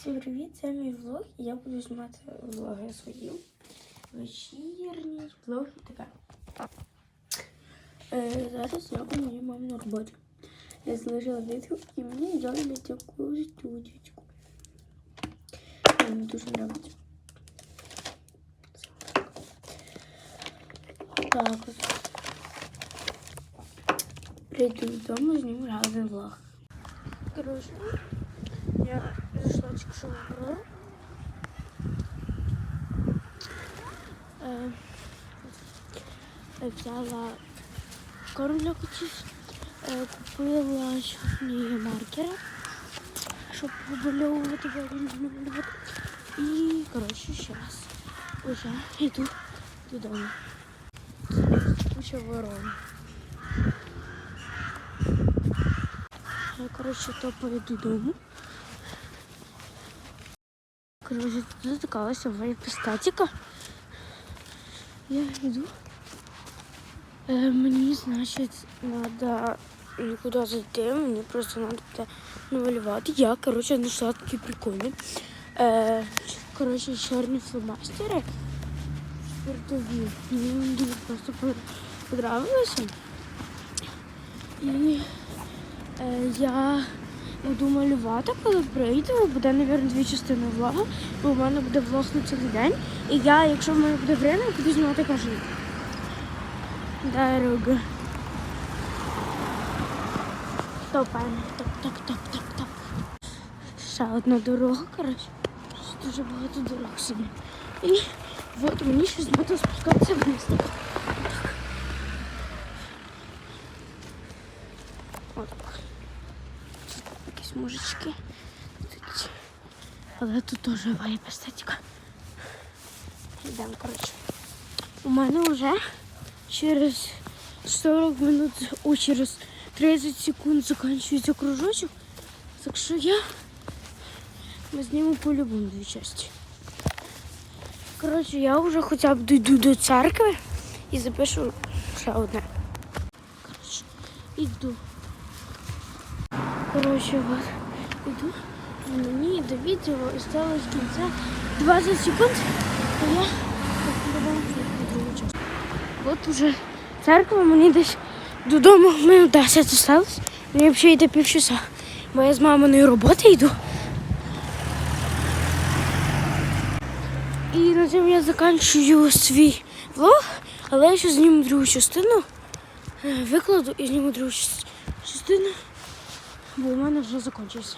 Всім привіт, це мій влог. і Я буду знімати влоги свої. Вечірній влог і таке. Е, зараз я у моїй мамі на роботі. Я залишила відео і мені взяли таку студічку. Мені дуже подобається. Так от. Прийду додому, зніму разом влог. Коротше, я зайшла тільки що в Взяла корм для котів, е, купила сьогодні маркери, щоб побальовувати, як він намалювати. І, коротше, зараз уже йду додому. Куча ворон. Я, коротше, топаю додому. Коротше, тут затикалася вейп-статіка. Я йду. Е, мені, значить, треба нікуди зайти, мені просто треба буде намалювати. Я, коротше, знайшла такі прикольні. Е, коротше, чорні фломастери. Спиртові. Мені дуже просто подобалися. І е, я буду малювати, коли прийду. Буде, мабуть, дві частини влогу, бо у мене буде влог на цілий день. І я, якщо в мене буде время, буду знімати кожен. Дорога. Топаємо. Топ, топ, топ, топ, топ. Ще одна дорога, коротше. Дуже багато дорог собі. І от мені ще треба спускатися вниз. Так. От так. Тут мужички. Такі. Але тут теж вайп естетика. Йдемо, коротше. У мене вже через 40 минут, о, через 30 секунд закінчується кружочок. Так що я ми знімемо по-любому дві частини. Коротше, я вже хоча б дійду до церкви і запишу ще одне. Коротше, йду. Коротше, от, йду. Мені до відео осталось кінця 20 секунд, а я. От уже церква, мені десь додому минут 10 осталось. Мені взагалі йде півчаса. Бо я з маминої роботи йду. І на цьому я закінчую свій влог, але я ще зніму другу частину. Е, Викладу і зніму другу частину, бо у мене вже закінчився.